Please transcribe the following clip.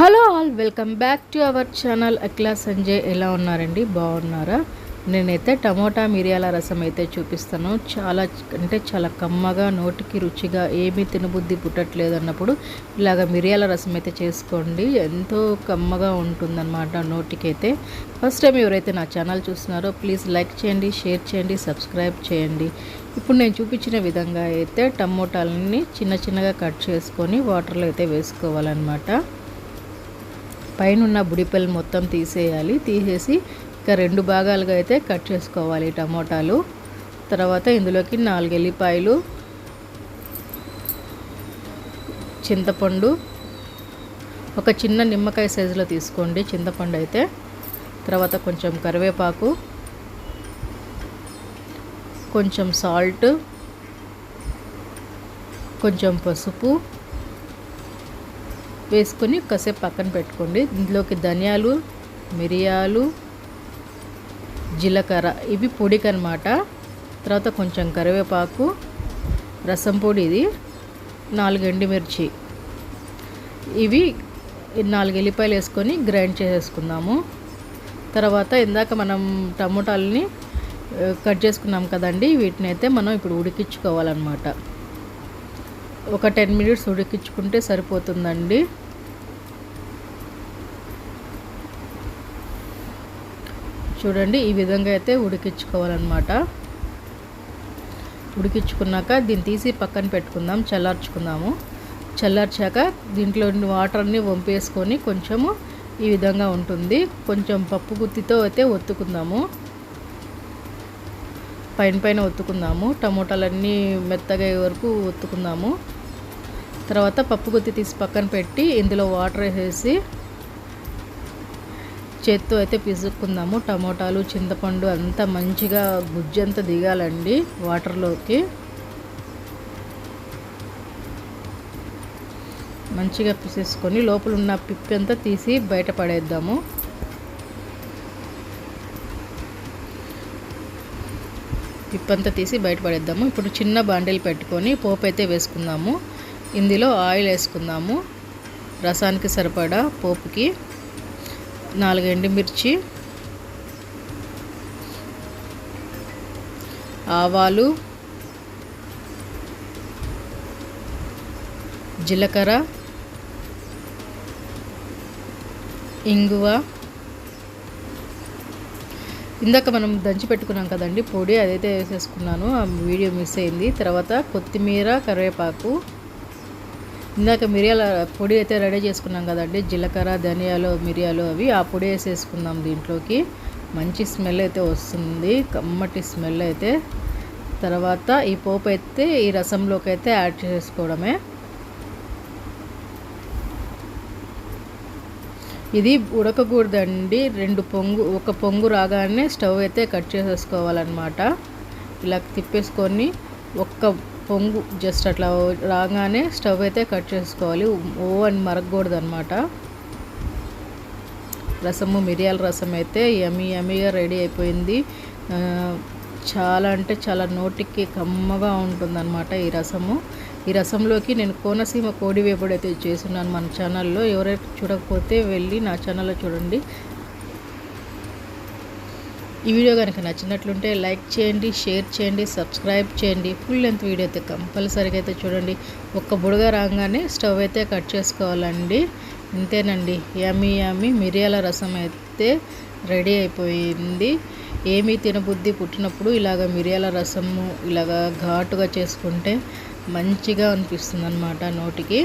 Hello all welcome back to our channel. అక్లా Sanjay ఎలా ఉన్నారండి? బాగున్నారా? నేనైతే టమోటా మిరియాల రసం అయితే చూపిస్తాను. చాలా అంటే చాలా కమ్మగా నోటికి రుచిగా ఏమీ తినబుద్ధి పుట్టట్లేదు అన్నప్పుడు ఇలాగ మిరియాల రసం అయితే చేసుకోండి. ఎంతో కమ్మగా ఉంటుందన్నమాట నోటికైతే. ఫస్ట్ టైం ఎవరైతే నా ఛానల్ చూస్తున్నారో ప్లీజ్ లైక్ చేయండి షేర్ చేయండి సబ్స్క్రైబ్ చేయండి. ఇప్పుడు నేను చూపించిన విధంగా అయితే టమోటాలని చిన్న చిన్నగా కట్ చేసుకొని వాటర్లో అయితే వేసుకోవాలన్నమాట. పైన ఉన్న బుడిపల్లి మొత్తం తీసేయాలి. తీసేసి ఇక రెండు భాగాలుగా అయితే కట్ చేసుకోవాలి టమోటాలు. తర్వాత ఇందులోకి నాలుగు ఎల్లిపాయలు చింతపండు ఒక చిన్న నిమ్మకాయ సైజులో తీసుకోండి చింతపండు అయితే. తర్వాత కొంచెం కరివేపాకు కొంచెం సాల్ట్ కొంచెం పసుపు వేసుకొని కాసేపు పక్కన పెట్టుకోండి. ఇందులోకి ధనియాలు మిరియాలు జీలకర్ర ఇవి పొడికి అనమాట తర్వాత కొంచెం కరివేపాకు రసం పొడి ఇది నాలుగు ఎండుమిర్చి. ఇవి నాలుగు ఎల్లిపాయలు వేసుకొని గ్రైండ్ చేసేసుకుందాము. తర్వాత ఇందాక మనం టమోటాలని కట్ చేసుకున్నాం కదండి వీటిని అయితే మనం ఇప్పుడు ఉడికించుకోవాలన్నమాట. ఒక టెన్ మినిట్స్ ఉడికించుకుంటే సరిపోతుందండి. చూడండి ఈ విధంగా అయితే ఉడికించుకోవాలన్నమాట. ఉడికించుకున్నాక దీన్ని తీసి పక్కన పెట్టుకుందాం చల్లార్చుకుందాము. చల్లార్చాక దీంట్లో వాటర్ని వంపేసుకొని కొంచెము ఈ విధంగా ఉంటుంది. కొంచెం పప్పు గుత్తితో అయితే ఒత్తుకుందాము. పైన పైన ఒత్తుకుందాము. టమోటాలన్నీ మెత్తగా వరకు ఒత్తుకుందాము. తర్వాత పప్పు గుత్తి తీసి పక్కన పెట్టి ఇందులో వాటర్ వేసేసి చేత్తో అయితే పిసుక్కుందాము. టమోటాలు చింతపండు అంతా మంచిగా గుజ్జంతా దిగాలండి వాటర్లోకి. మంచిగా పిసేసుకొని లోపల ఉన్న పిప్పి అంతా తీసి బయట పడేద్దాము. పిప్పంతా తీసి బయటపడేద్దాము. ఇప్పుడు చిన్న బాండీలు పెట్టుకొని పోపు అయితే వేసుకుందాము. ఇందులో ఆయిల్ వేసుకుందాము. రసానికి సరిపడా పోపుకి నాలుగు ఎండుమిర్చి ఆవాలు జీలకర్ర ఇంగువ ఇందాక మనం దంచి పెట్టుకున్నాం కదండి పొడి అదైతే వేసేసుకున్నాను. ఆ వీడియో మిస్ అయింది. తర్వాత కొత్తిమీర కరివేపాకు. ఇందాక మిరియాల పొడి అయితే రెడీ చేసుకున్నాం కదండి. జీలకర్ర ధనియాలు మిరియాలు అవి ఆ పొడి వేసేసుకుందాం దీంట్లోకి. మంచి స్మెల్ అయితే వస్తుంది. కమ్మటి స్మెల్ అయితే. తర్వాత ఈ పోపు అయితే ఈ రసంలోకి అయితే యాడ్ చేసుకోవడమే. ఇది ఉడకకూడదండి. రెండు పొంగు ఒక పొంగు రాగానే స్టవ్ అయితే కట్ చేసేసుకోవాలన్నమాట. ఇలా తిప్పేసుకొని ఒక్క పొంగు జస్ట్ అట్లా రాగానే స్టవ్ అయితే కట్ చేసుకోవాలి. ఓ అని మరగకూడదు అనమాట రసము మిరియాల రసం అయితే యమీ యమీగా రెడీ అయిపోయింది. చాలా అంటే చాలా నోటికి కమ్మగా ఉంటుందన్నమాట ఈ రసము. ఈ రసంలోకి నేను కోనసీమ కోడి వేపుడు అయితే చేస్తున్నాను మన ఛానల్లో. ఎవరైతే చూడకపోతే వెళ్ళి నా ఛానల్లో చూడండి. ఈ వీడియో కనుక నచ్చినట్లుంటే లైక్ చేయండి షేర్ చేయండి సబ్స్క్రైబ్ చేయండి. ఫుల్ లెంత్ వీడియో అయితే కంపల్సరీగా అయితే చూడండి. ఒక్క బుడగ రాగానే స్టవ్ అయితే కట్ చేసుకోవాలండి. ఇంతేనండి. యామి యామి మిరియాల రసం అయితే రెడీ అయిపోయింది. ఏమీ తినబుద్ధి పుట్టినప్పుడు ఇలాగ మిరియాల రసము ఇలాగ ఘాటుగా చేసుకుంటే మంచిగా అనిపిస్తుంది అనమాట నోటికి.